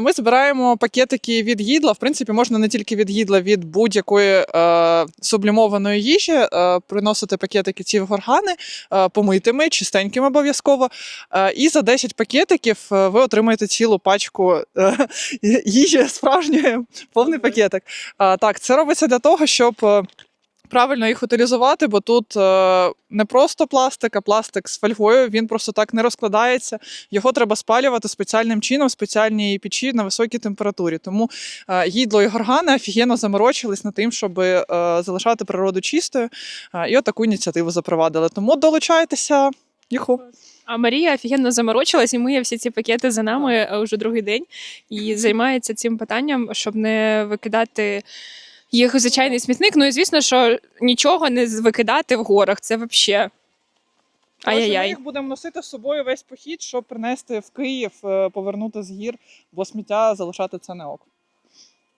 Ми збираємо пакетики від гідла. В принципі, можна не тільки від гідла, від будь-якої е, сублімованої їжі е, приносити пакетики ці в органи, е, помитими, чистенькими обов'язково. Е, і за 10 пакетиків е, ви отримаєте цілу пачку е, їжі справжньої, повний пакетик. А, так, це робиться для того, щоб. Е, Правильно їх утилізувати, бо тут е, не просто пластик, а пластик з фольгою. Він просто так не розкладається. Його треба спалювати спеціальним чином, в спеціальній печі на високій температурі. Тому е, їдло і горгани офігенно заморочились над тим, щоб е, залишати природу чистою. Е, і от таку ініціативу запровадили. Тому долучайтеся. Юху. А Марія офігенно заморочилась і миє всі ці пакети за нами е, уже другий день і займається цим питанням, щоб не викидати їх звичайний смітник. Ну і звісно, що нічого не викидати в горах. Це взагалі. Ми Ай-яй-яй. їх будемо носити з собою весь похід, щоб принести в Київ, е, повернути з гір, бо сміття залишати це не ок.